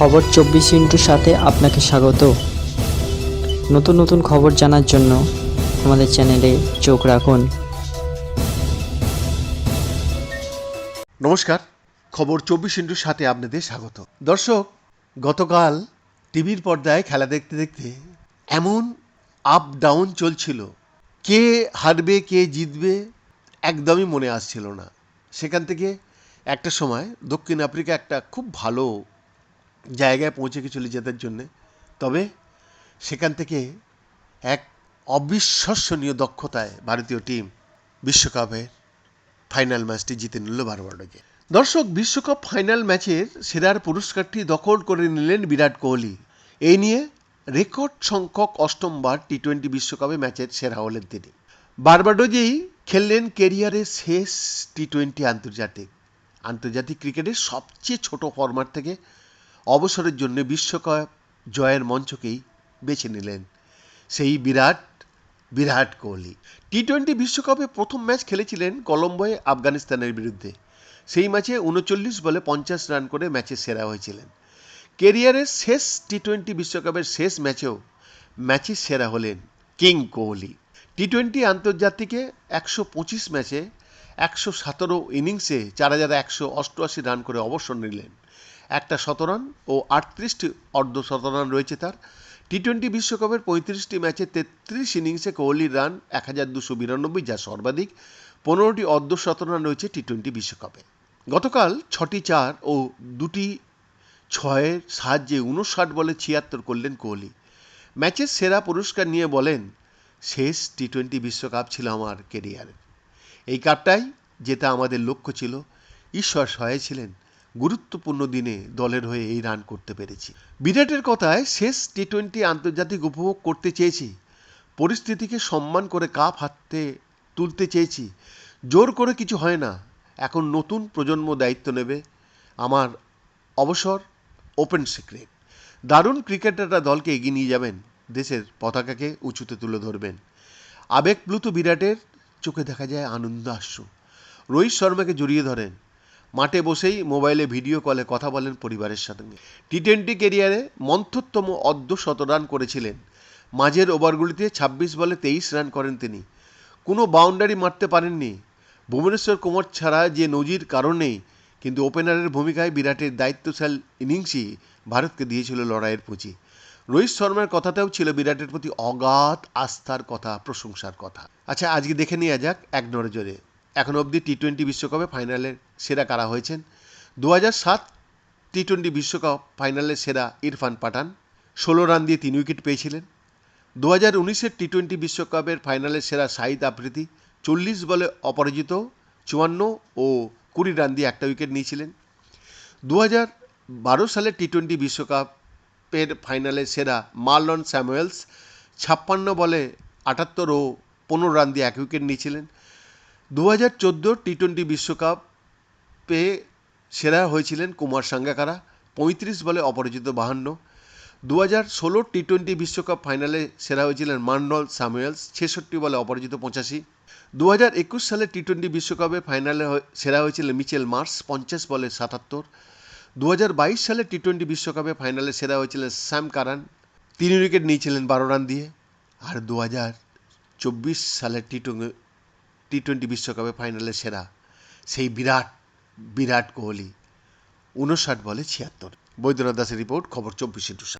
খবর চব্বিশ ইন্টুর সাথে আপনাকে স্বাগত। নতুন নতুন খবর জানার জন্য আমাদের চ্যানেলে চোখ রাখুন। নমস্কার, খবর চব্বিশ ইন্টুর সাথে আপনাদের স্বাগত। দর্শক, গতকাল টিভির পর্দায় খেলা দেখতে দেখতে এমন আপ ডাউন চলছিল। কে হারবে, কে জিতবে একদমই মনে আসছিল না। সেখান থেকে একটা সময় দক্ষিণ আফ্রিকা একটা খুব ভালো জায়গায় পৌঁছে গেছিল জেতার জন্যে। তবে সেখান থেকে এক অবিশ্বাসনীয় দক্ষতায় ভারতীয় টিম বিশ্বকাপের ফাইনাল ম্যাচটি জিতে নিল বারবাডোকে। দর্শক, বিশ্বকাপ ফাইনাল ম্যাচের সেরার পুরস্কারটি দখল করে নিলেন বিরাট কোহলি। এই নিয়ে রেকর্ড সংখ্যক অষ্টমবার টি টোয়েন্টি বিশ্বকাপে ম্যাচের সেরা হলেন তিনি। বারবাডোজেই খেললেন কেরিয়ারের শেষ টি টোয়েন্টি আন্তর্জাতিক। আন্তর্জাতিক ক্রিকেটের সবচেয়ে ছোট ফরম্যাট থেকে অবসরের জন্য বিশ্বকাপ জয়ের মঞ্চকেই বেছে নিলেন। সেই বিরাট বিরাট কোহলি। টি টোয়েন্টি বিশ্বকাপে প্রথম ম্যাচ খেলেছিলেন কলম্বোয় আফগানিস্তানের বিরুদ্ধে। সেই ম্যাচে উনচল্লিশ বলে পঞ্চাশ রান করে ম্যাচে সেরা হয়েছিলেন। কেরিয়ারের শেষ টি টোয়েন্টি বিশ্বকাপের শেষ ম্যাচেও ম্যাচে সেরা হলেন কিং কোহলি। টি টোয়েন্টি আন্তর্জাতিকে একশো পঁচিশ ম্যাচে একশো সতেরো ইনিংসে চার হাজার একশো অষ্টআশি রান করে অবসর নিলেন। একটা শতরান ও আটত্রিশটি অর্ধ শতরান রয়েছে তার। টি টোয়েন্টি বিশ্বকাপের পঁয়ত্রিশটি ম্যাচে তেত্রিশ ইনিংসে কোহলির রান এক হাজার দুশো বিরানব্বই, যা সর্বাধিক। পনেরোটি অর্ধ শতরান রয়েছে টি টোয়েন্টি বিশ্বকাপে। গতকাল ছটি চার ও দুটি ছয়ের সাহায্যে উনষাট বলে ছিয়াত্তর করলেন কোহলি। ম্যাচের সেরা পুরস্কার নিয়ে বলেন, শেষ টি টোয়েন্টি বিশ্বকাপ ছিল আমার কেরিয়ারের এই কাপটাই, যেটা আমাদের লক্ষ্য ছিল, ঈশ্বর সহায় ছিলেন। গুরুত্বপূর্ণ দিনে দলের হয়ে এই রান করতে পেরেছি। বিরাটের কথায় শেষ টি টোয়েন্টি আন্তর্জাতিক উপভোগ করতে চেয়েছি। পরিস্থিতিকে সম্মান করে কাপ হাতে তুলতে চেয়েছি। জোর করে কিছু হয় না। এখন নতুন প্রজন্ম দায়িত্ব নেবে। আমার অবসর ওপেন সিক্রেট। দারুণ ক্রিকেটাররা দলকে এগিয়ে নিয়ে যাবেন। দেশের পতাকাকে উঁচুতে তুলে ধরবেন। আবেগপ্লুত বিরাটের চোখে দেখা যায় আনন্দ আশ্রু। রোহিত শর্মাকে জড়িয়ে ধরেন। মাঠে বসেই মোবাইলে ভিডিও কলে কথা বলেন পরিবারের সঙ্গে টি টোয়েন্টি কেরিয়ারে মন্থরতম অর্ধ শতরান করেছিলেন। মাঝের ওভারগুলিতে ছাব্বিশ বলে তেইশ রান করেন তিনি। কোনো বাউন্ডারি মারতে পারেননি। ভুবনেশ্বর কুমার ছাড়া যে নজির কারণেই কিন্তু ওপেনারের ভূমিকায় বিরাটের দায়িত্বশাল ইনিংসই ভারতকে দিয়েছিল লড়াইয়ের পুঁজি। রোহিত শর্মার কথাতেও ছিল বিরাটের প্রতি অগাধ আস্থার কথা, প্রশংসার কথা। আচ্ছা আজকে দেখে নেওয়া যাক এক নজরে এখন অবধি টি টোয়েন্টি বিশ্বকাপে ফাইনালের সেরা কারা হয়েছেন? দু সাত টি টোয়েন্টি বিশ্বকাপ ফাইনালের সেরা ইরফান পাঠান, ষোলো রান দিয়ে তিন উইকেট পেয়েছিলেন। দু হাজার উনিশের টি টোয়েন্টি বিশ্বকাপের ফাইনালের সেরা সাহিদ আফ্রিদি, চল্লিশ বলে অপরাজিত, চুয়ান্ন ও কুড়ি রান দিয়ে একটা উইকেট নিয়েছিলেন। দু হাজার বারো সালের টি টোয়েন্টি বিশ্বকাপের ফাইনালে সেরা মার্লন স্যামুয়েলস, ছাপ্পান্ন বলে আটাত্তর ও পনেরো রান দিয়ে এক উইকেট নিয়েছিলেন। দু হাজার চোদ্দ টি টোয়েন্টি বিশ্বকাপে সেরা হয়েছিলেন কুমার সাঙ্গাকারা, পঁয়ত্রিশ বলে অপরাজিত বাহান্ন। দু হাজার ষোলো টি টোয়েন্টি বিশ্বকাপ ফাইনালে সেরা হয়েছিলেন মার্নল স্যামুয়েলস, ছেষট্টি বলে অপরাজিত পঁচাশি। দু হাজার একুশ সালে টি টোয়েন্টি বিশ্বকাপে ফাইনালে সেরা হয়েছিলেন মিচেল মার্স, পঞ্চাশ বলে সাতাত্তর। দু হাজার বাইশ সালে টি টোয়েন্টি বিশ্বকাপে ফাইনালে সেরা হয়েছিলেন স্যাম কারান, তিন উইকেট নিয়েছিলেন বারো রান দিয়ে। আর দু হাজার চব্বিশ সালে টি টি টোয়েন্টি বিশ্বকাপে ফাইনালে সেরা সেই বিরাট বিরাট কোহলি, উনষাট বলে ছিয়াত্তর বৈদ্যনাথ দাসের রিপোর্ট, খবর চব্বিশ ইন্টু।